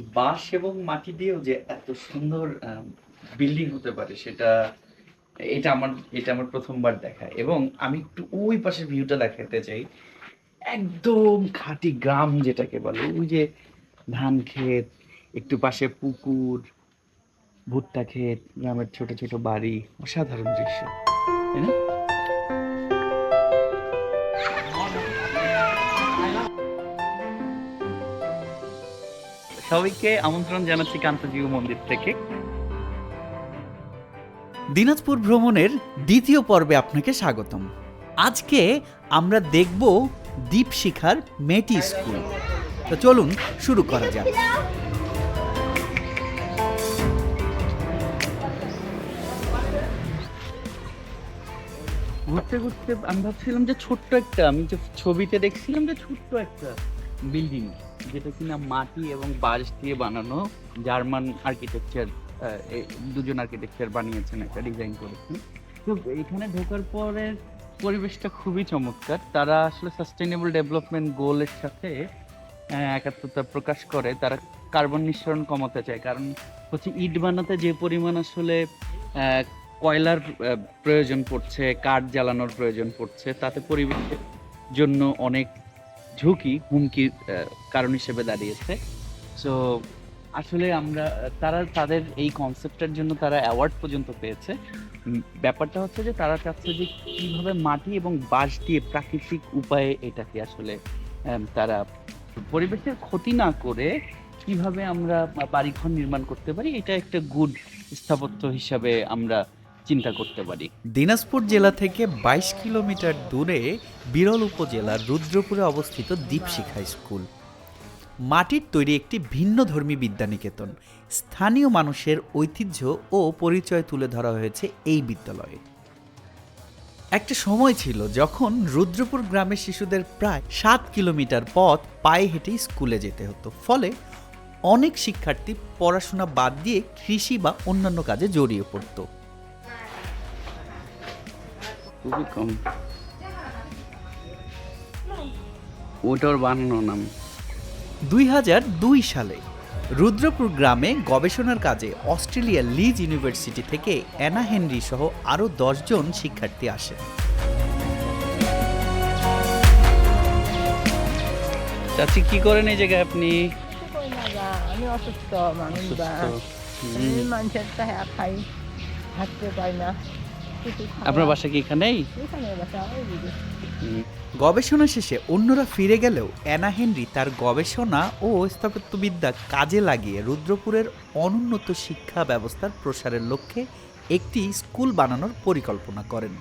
বাঁশ এবং মাটি দিয়েও যে এত সুন্দর বিল্ডিং হতে পারে, সেটা, এটা আমার এটা আমার প্রথমবার দেখা। এবং আমি একটু ওই পাশের ভিউটা দেখাতে চাই। একদম খাঁটি গ্রাম যেটাকে বলে, ওই যে ধান ক্ষেত, একটু পাশে পুকুর, ভুট্টা ক্ষেত, গ্রামের ছোট ছোট বাড়ি, অসাধারণ দৃশ্য, তাই না? সবাইকে আমন্ত্রণ জানাচ্ছি কান্তজিউ মন্দির থেকে। দিনাজপুর ভ্রমণের দ্বিতীয় পর্বে আপনাকে স্বাগতম। আজকে আমরা দেখব দীপশিখার মেটি স্কুল। তো চলুন শুরু করা যাক। ঘুরতে ঘুরতে আমি ভাবছিলাম যে ছোট্ট একটা আমি যে ছবিতে দেখছিলাম যে ছোট্ট একটা বিল্ডিং যেটা কিনা মাটি এবং বাঁশ দিয়ে বানানো জার্মান আর্কিটেকচার দুজন আর্কিটেকচার বানিয়েছেন একটা ডিজাইন করেছেন। তো এখানে ঢোকার পরে পরিবেশটা খুবই চমৎকার। তারা আসলে সাস্টেনেবল ডেভেলপমেন্ট গোলের সাথে একাত্মতা প্রকাশ করে। তারা কার্বন নিঃসরণ কমাতে চায়। কারণ হচ্ছে ইট বানাতে যে পরিমাণ আসলে কয়লার প্রয়োজন পড়ছে, কাঠ জ্বালানোর প্রয়োজন পড়ছে, তাতে পরিবেশের জন্য অনেক ঝুঁকি, হুমকির কারণ হিসেবে দাঁড়িয়েছে। সো আসলে আমরা, তারা তাদের এই কনসেপ্টের জন্য তারা অ্যাওয়ার্ড পর্যন্ত পেয়েছে। ব্যাপারটা হচ্ছে যে তারা চাচ্ছে যে কীভাবে মাটি এবং বাঁশ দিয়ে প্রাকৃতিক উপায়ে এটাকে আসলে তারা পরিবেশের ক্ষতি না করে কীভাবে আমরা বাড়িঘর নির্মাণ করতে পারি, এটা একটা গুড স্থাপত্য হিসাবে আমরা চিন্তা করতে পারি। দিনাজপুর জেলা থেকে ২২ কিলোমিটার দূরে বিরল উপজেলার রুদ্রপুরে অবস্থিত দীপশিখা স্কুল। মাটির তৈরি একটি ভিন্ন ধর্মী বিদ্যানিকেতন। স্থানীয় মানুষের ঐতিহ্য ও পরিচয় তুলে ধরা হয়েছে এই বিদ্যালয়ে। একটা সময় ছিল যখন রুদ্রপুর গ্রামের শিশুদের প্রায় সাত কিলোমিটার পথ পায়ে হেঁটেই স্কুলে যেতে হতো। ফলে অনেক শিক্ষার্থী পড়াশোনা বাদ দিয়ে কৃষি বা অন্যান্য কাজে জড়িয়ে পড়তো। খুবই কম। ওটার বানানো নাম। দুই হাজার দুই সালে রুদ্রপুর গ্রামে গবেষণার কাজে অস্ট্রেলিয়ার লিজ ইউনিভার্সিটি থেকে অ্যানা হেনরি সহ আরও দশজন শিক্ষার্থী আসেন। চাচি কি করেন এই জায়গায় আপনি? কই আমি অসুস্থ। মানুষ মানুষের খাই হাঁটতে পারি না। আপনার বাসা কি এখানেই। গবেষণা শেষে অন্যরা ফিরে গেলেও অ্যানা হেনরি তার গবেষণা ও স্থাপত্যবিদ্যা কাজে লাগিয়ে রুদ্রপুরের অনুন্নত শিক্ষা ব্যবস্থার প্রসারের লক্ষ্যে একটি স্কুল বানানোর পরিকল্পনা করেন।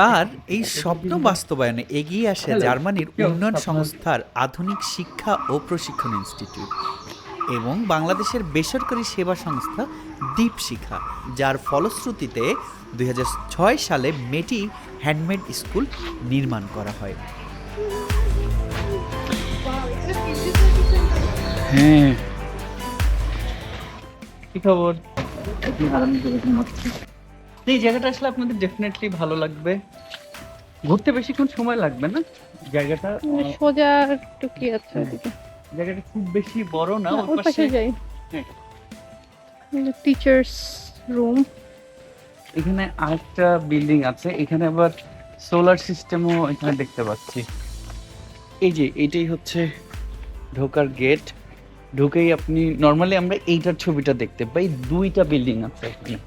তার এই স্বপ্ন বাস্তবায়নে এগিয়ে আসে জার্মানির উন্নয়ন সংস্থার আধুনিক শিক্ষা ও প্রশিক্ষণ ইনস্টিটিউট। এবং বাংলাদেশের বেসরকারি সেবা সংস্থা দীপশিখা যার ফলশ্রুতিতে দুই হাজার ছয় সালে মেটি হ্যান্ডমেড স্কুল নির্মাণ করা হয়। হ্যাঁ। কি খবর? এই জায়গাটা আসলে আপনাদের ডেফিনেটলি ভালো লাগবে। ঘুরতে বেশিক্ষণ সময় লাগবে না? জায়গাটা সোজা একটু কি আছে জায়গাটা খুব বেশি বড় না ওর ওই পাশে যাই। হ্যাঁ। টিচার্স রুম এখানে আরেকটা বিল্ডিং আছে এখানে আবার সোলার সিস্টেমও এখানে দেখতে পাচ্ছি। এই যে এটাই হচ্ছে ঢোকার গেট ঢুকেই আপনি নর্মালি আমরা এইটার ছবিটা দেখতে পাই দুইটা বিল্ডিং আছে এখানে।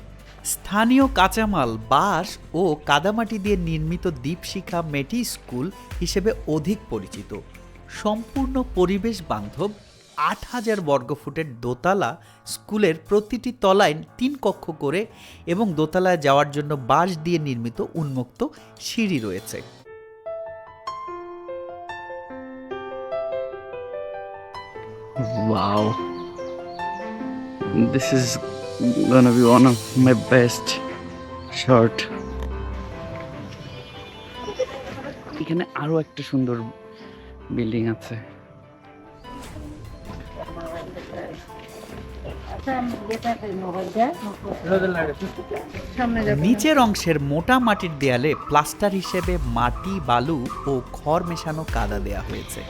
স্থানীয় কাঁচামাল বাঁশ ও কাদামাটি দিয়ে নির্মিত দীপশিখা মেটি স্কুল হিসেবে অধিক পরিচিত। সম্পূর্ণ পরিবেশ বান্ধব আট হাজার বর্গফুটের দোতলা স্কুলের প্রতিটি তলায় তিন কক্ষ করে এবং দোতলায় যাওয়ার জন্য বাঁশ দিয়ে নির্মিত উন্মুক্ত সিঁড়ি রয়েছে Wow. This is gonna be one of my best shot. এখানে আরও একটা সুন্দর বিল্ডিং আছে। নিচের অংশের মোটা মাটির দেয়ালে প্লাস্টার হিসেবে মাটি বালু ও খড় মেশানো কাদা দেয়া হয়েছে।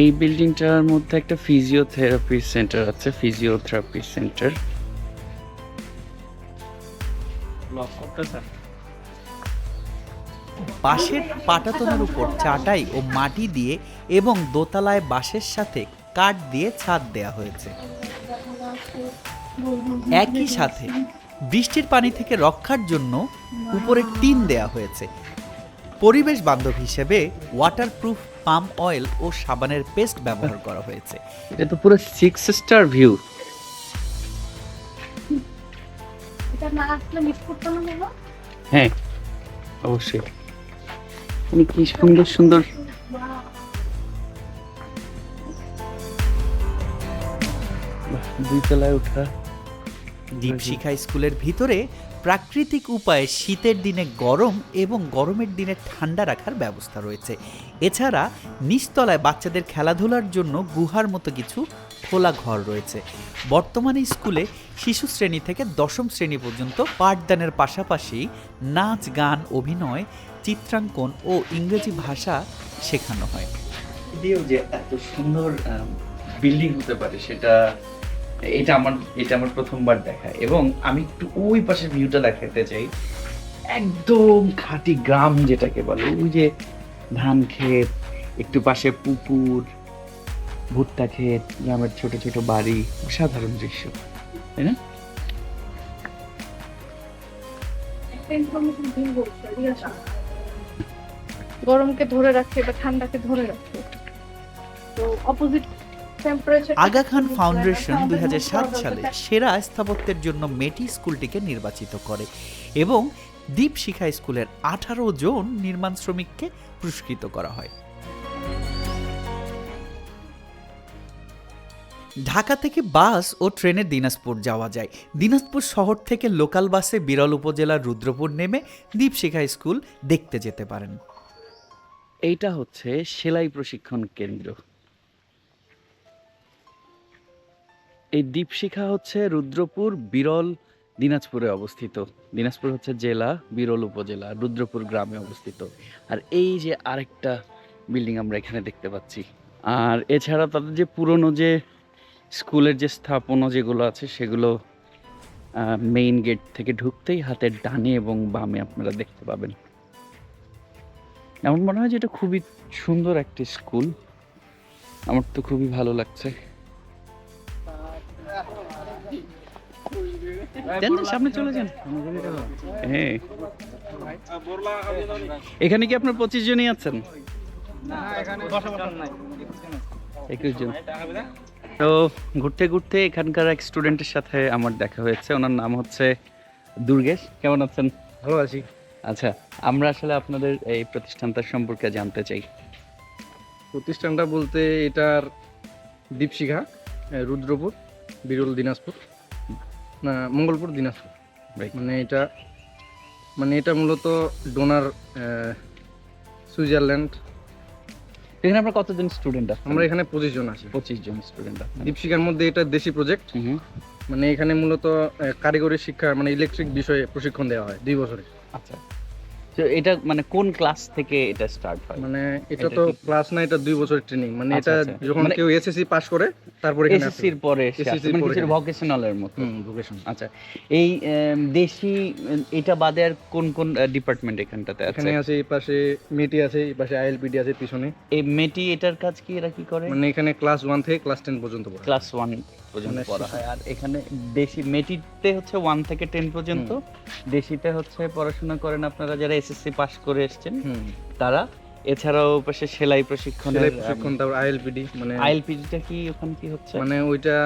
এই বিল্ডিংটার মধ্যে একটা ফিজিওথেরাপি সেন্টার আছে ফিজিওথেরাপি সেন্টার বাঁশের পাটাতনের উপর চাটাই ও মাটি দিয়ে এবং দোতলায় বাঁশের সাথে কাঠ দিয়ে ছাদ দেয়া হয়েছে। একই সাথে বৃষ্টির পানি থেকে রক্ষার জন্য উপরে টিন দেয়া হয়েছে। পরিবেশ বান্ধব হিসেবে ওয়াটারপ্রুফ পাম অয়েল ও সাবানের পেস্ট ব্যবহার করা হয়েছে। এটা তো পুরো সিক্স স্টার ভিউ এটা না আসলে মিস করতে না হ্যাঁ অবশ্যই। মানে কি সুন্দর সুন্দর। দুই তলায় ওঠা দীপশিখা স্কুলের ভিতরে প্রাকৃতিক উপায়ে শীতের দিনে গরম এবং গরমের দিনে ঠান্ডা রাখার ব্যবস্থা রয়েছে। এছাড়া নিচতলায় বাচ্চাদের খেলাধুলার জন্য গুহার মতো কিছু খোলা ঘর রয়েছে। বর্তমানে স্কুলে শিশু শ্রেণি থেকে দশম শ্রেণি পর্যন্ত পাঠদানের পাশাপাশি নাচ গান অভিনয় চিত্রাঙ্কন ও ইংরেজি ভাষা শেখানো হয়। দিয়েও যে এত সুন্দর বিল্ডিং হতে পারে সেটা এটা আমার এটা আমার প্রথমবার দেখা। এবং আমি একটু ওই পাশের ভিউটা দেখাতে চাই। একদম খাঁটি গ্রাম যেটাকে বলে ওই যে ধান ক্ষেত একটু পাশে পুকুর ভুট্টা ক্ষেত গ্রামের ছোট ছোট বাড়ি অসাধারণ দৃশ্য তাই না? গরমকে ধরে রাখে বা ঠান্ডাকে ধরে রাখে। তো অপোজিট আগা খান ফাউন্ডেশন দুই সালে সেরা স্থাপত্যের জন্য মেটি স্কুলটিকে নির্বাচিত করে এবং দ্বীপ শিখা স্কুলের আঠারো জন নির্মাণ শ্রমিককে পুরস্কৃত করা হয়। ঢাকা থেকে বাস ও ট্রেনে দিনাজপুর যাওয়া যায়। দিনাজপুর শহর থেকে লোকাল বাসে বিরল উপজেলার রুদ্রপুর নেমে দ্বীপ শিখা স্কুল দেখতে যেতে পারেন। এইটা হচ্ছে সেলাই প্রশিক্ষণ কেন্দ্র। এই দীপশিখা হচ্ছে রুদ্রপুর, বিরল দিনাজপুরে অবস্থিত। দিনাজপুর হচ্ছে জেলা, বিরল উপজেলা, রুদ্রপুর গ্রামে অবস্থিত। আর এই যে আরেকটা বিল্ডিং আমরা এখানে দেখতে পাচ্ছি। আর এছাড়া তাদের যে পুরনো যে স্কুলের যে স্থাপনা যেগুলো আছে, সেগুলো মেইন গেট থেকে ঢুকতেই হাতের ডানে এবং বামে আপনারা দেখতে পাবেন। এমন মনে হয় যে এটা খুবই সুন্দর একটি স্কুল। আমার তো খুবই ভালো লাগছে। সামনে চলে যান। হ্যাঁ। এখানে কি আপনার পঁচিশ জনই আছেন? একুশ জন। তো ঘুরতে ঘুরতে এখানকার এক স্টুডেন্টের সাথে আমার দেখা হয়েছে। ওনার নাম হচ্ছে দুর্গেশ। কেমন আছেন? ভালো আছি। আচ্ছা আমরা আসলে আপনাদের এই প্রতিষ্ঠানটা সম্পর্কে জানতে চাই। প্রতিষ্ঠানটা বলতে এটার দীপশিখা রুদ্রপুর বিরল দিনাজপুর না মঙ্গলপুর দিনাজপুর. মানে এটা মানে এটা মূলত ডোনার সুইজারল্যান্ড। এখানে আমরা কতজন স্টুডেন্ট আছি আমরা এখানে পঁচিশ জন আছি। পঁচিশ জন স্টুডেন্ট দীপশিখার মধ্যে এটা দেশি প্রজেক্ট মানে এখানে মূলত কারিগরি শিক্ষা মানে ইলেকট্রিক বিষয়ে প্রশিক্ষণ দেওয়া হয় দুই বছরে। আচ্ছা। তো এটা মানে কোন ক্লাস থেকে এটা স্টার্ট হয়? মানে এটা তো ক্লাস না এটা দুই বছরের ট্রেনিং মানে আচ্ছা, এটা আচ্ছা। যখন মানে- কেউ এসএসসি পাস করে তারপরে এখানে আসে। এসএসসির পরে SSC মানে কিছু এখানে। ভোকেশনালের মতো। ভোকেশন আচ্ছা। এই দেশি এটা বাদে আর কোন কোন ডিপার্টমেন্ট এখানটাতে আছে? এখানে আছে এই পাশে মেটি আছে এই পাশে আইএলপিডি আছে পিছনে। এই মেটি এটার কাজ কি এরা কি করে? মানে এখানে ক্লাস ওয়ান থেকে ক্লাস টেন পর্যন্ত পড়ে। ক্লাস ওয়ান পর্যন্ত মানে পড়া হয়। আর এখানে দেশি মেটিতে হচ্ছে ওয়ান থেকে টেন পর্যন্ত। দেশিতে হচ্ছে পড়াশোনা করেন আপনারা যারা এসএসসি পাস করে এসেছেন তারা। এছাড়াও পাশে সেলাই প্রশিক্ষণ সেলাই প্রশিক্ষণ তারপর আইএলপিডি মানে আইএলপিডিটা কি ওখানে কি হচ্ছে? মানে ওইটা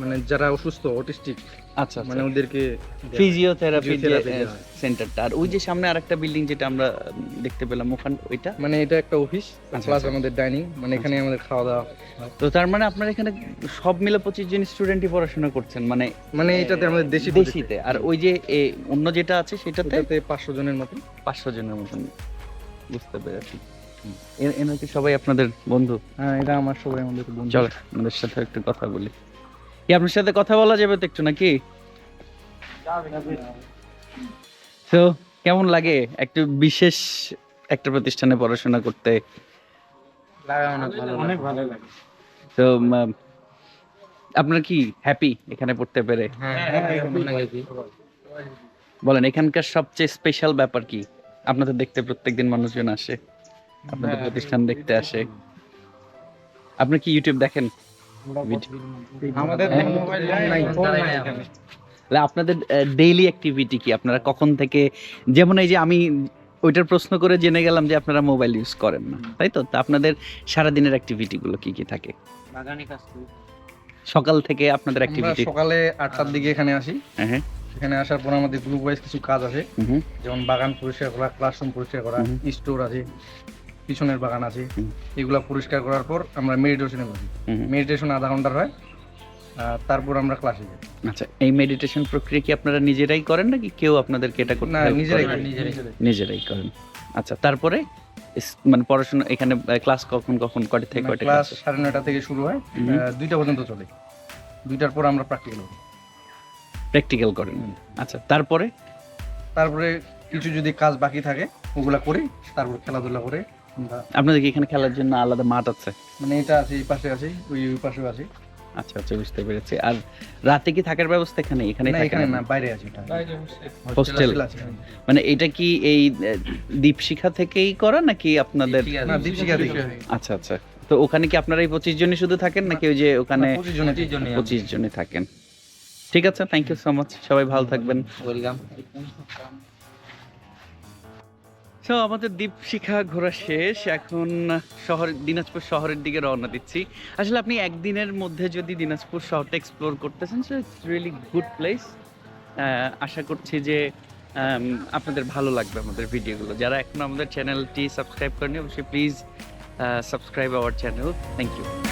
মানে যারা অসুস্থ অটিস্টিক আচ্ছা মানে ওদেরকে ফিজিওথেরাপি। সেন্টারটা আর ওই যে সামনে আরেকটা বিল্ডিং যেটা আমরা দেখতে পেলাম ওখান ওইটা? মানে এটা একটা অফিস আচ্ছা, প্লাস আচ্ছা। আমাদের ডাইনিং মানে এখানে আমাদের খাওয়া দাওয়া তো তার মানে আপনার এখানে সব মিলে পঁচিশ জন স্টুডেন্টই পড়াশোনা করছেন মানে মানে এটাতে আমাদের দেশি দেশিতে। আর ওই যে অন্য যেটা আছে সেটাতে? পাঁচশো জনের মতো। পাঁচশো জনের মতন। বুঝতে পেরেছি। এনারা কি সবাই আপনাদের বন্ধু? হ্যাঁ এটা আমার সবাই আমাদের বন্ধু। চলো আমাদের সাথে একটু কথা বলি। কি আপনার সাথে কথা বলা যাবে তো একটু নাকি? তো কেমন লাগে একটু বিশেষ একটা প্রতিষ্ঠানে পড়াশোনা করতে? অনেক ভালো লাগে। তো আপনার কি হ্যাপি এখানে পড়তে পেরে? বলেন এখানকার সবচেয়ে স্পেশাল ব্যাপার কি? আপনাদের দেখতে প্রত্যেকদিন মানুষজন আসে। আপনাদের প্রতিষ্ঠান দেখতে আসে। আপনি কি ইউটিউব দেখেন? আমাদের হ্যাঁ। আপনাদের ডেইলি অ্যাক্টিভিটি কি? আপনারা কখন থেকে যেমন এই যে আমি ওইটার প্রশ্ন করে জেনে গেলাম যে আপনারা মোবাইল ইউজ করেন না তাই তো? তা আপনাদের সারাদিনের অ্যাক্টিভিটি গুলো কি কি থাকে? সকাল থেকে আপনাদের অ্যাক্টিভিটি সকালে আটটার দিকে এখানে আসি। হ্যাঁ এখানে আসার পর আমাদের গ্রুপ ওয়াইজ কিছু কাজ আছে। হুম যেমন বাগান পরিষ্কার করা ক্লাসরুম পরিষ্কার করা স্টোর আছে। পিছনের বাগান আছে। এগুলা পরিষ্কার করার পর আমরা মেডিটেশনে বসি। হুম মেডিটেশন আধা ঘণ্টার হয় তারপর আমরা ক্লাসে যাই। আচ্ছা এই মেডিটেশন প্রক্রিয়া কি আপনারা নিজেরাই করেন নাকি কেউ আপনাদেরকে এটা করতে না নিজেরাই নিজেরাই। করেন। আচ্ছা তারপরে মানে পড়াশোনা এখানে ক্লাস কখন কখন কয়টা থেকে কয়টা ক্লাস ক্লাস সাড়ে নয়টা থেকে শুরু হয় দুইটা পর্যন্ত চলে। দুইটার পর আমরা প্র্যাকটিক্যাল প্র্যাকটিক্যাল করেন। আচ্ছা তারপরে? তারপরে কিছু যদি কাজ বাকি থাকে ওগুলা করি তারপর খেলাধুলা করে আপনাদের কি এখানে খেলার জন্য আলাদা মাঠ আছে? মানে এটা আছে এই পাশে আছে ওই ওই পাশেও আছে। আচ্ছা আচ্ছা বুঝতে পেরেছি। আর রাতে কি থাকার ব্যবস্থা এখানে? এখানে না এখানে না বাইরে আছে এটা। হোস্টেল হোস্টেল আছে মানে এটা কি এই দীপশিখা থেকেই করা নাকি আপনাদের? না দীপশিখা থেকে। আচ্ছা আচ্ছা। তো ওখানে কি আপনারা এই পঁচিশ জনই শুধু থাকেন নাকি ওই যে ওখানে পঁচিশ জনই থাকেন? ঠিক আছে থ্যাংক ইউ সো মাচ সবাই ভালো থাকবেন। তো আমাদের দীপশিখা ঘোরা শেষ। এখন শহর দিনাজপুর শহরের দিকে রওনা দিচ্ছি। আসলে আপনি একদিনের মধ্যে যদি দিনাজপুর শহরটা এক্সপ্লোর করতেছেন so it's really good place আশা করছি যে আপনাদের ভালো লাগবে আমাদের ভিডিওগুলো। যারা এখন আমাদের চ্যানেলটি সাবস্ক্রাইব করেনি অবশ্যই please subscribe our channel thank you